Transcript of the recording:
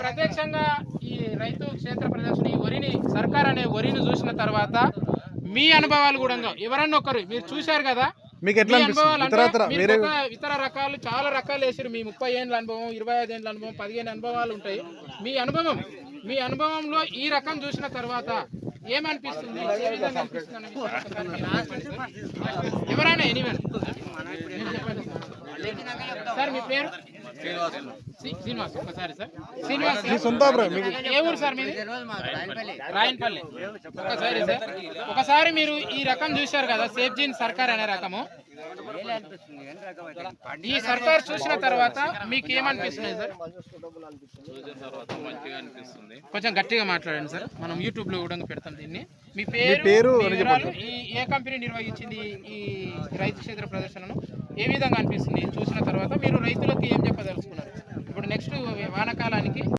ప్రత్యక్షంగా ఈ రైతు క్షేత్ర ప్రదర్శన ఈ వరిని సర్కార్ అనే వరిని చూసిన తర్వాత మీ అనుభవాలు కూడా ఎవరన్నా ఒకరు మీరు చూశారు కదా? మీకు ఎట్లా ఇతర రకాలు చాలా రకాలు వేసారు మీ ముప్పై ఏళ్ళ అనుభవం ఇరవై ఐదు ఏళ్ళ అనుభవం పదిహేను అనుభవాలు ఉంటాయి. మీ అనుభవం మీ అనుభవంలో ఈ రకం చూసిన తర్వాత ఏమనిపిస్తుంది. ఎవరైనా ఎనీవన్ సార్ మీ పేరు? శ్రీనివాస్ ఒకసారి సార్. శ్రీనివాస్ ఏ ఊరు సార్ మీది? రాయన్పల్లి. ఒకసారి సార్. ఒకసారి మీరు ఈ రకం చూశారు కదా సేఫ్ జీన్ సర్కార్ అనే రకము. ఈ సర్కార్ చూసిన తర్వాత మీకు ఏమనిపిస్తుంది సార్? కొంచెం గట్టిగా మాట్లాడండి సార్. మనం యూట్యూబ్లో కూడా పెడతాం దీన్ని. మీ పేరు ఈ ఏ కంపెనీ నిర్వహించింది ఈ రైతు క్షేత్ర ప్రదర్శనను ఏ విధంగా అనిపిస్తుంది చూసిన తర్వాత మీరు రైతులకు ఏం చెప్పదలుచుకున్నారు ఇప్పుడు నెక్స్ట్ వానాకాలానికి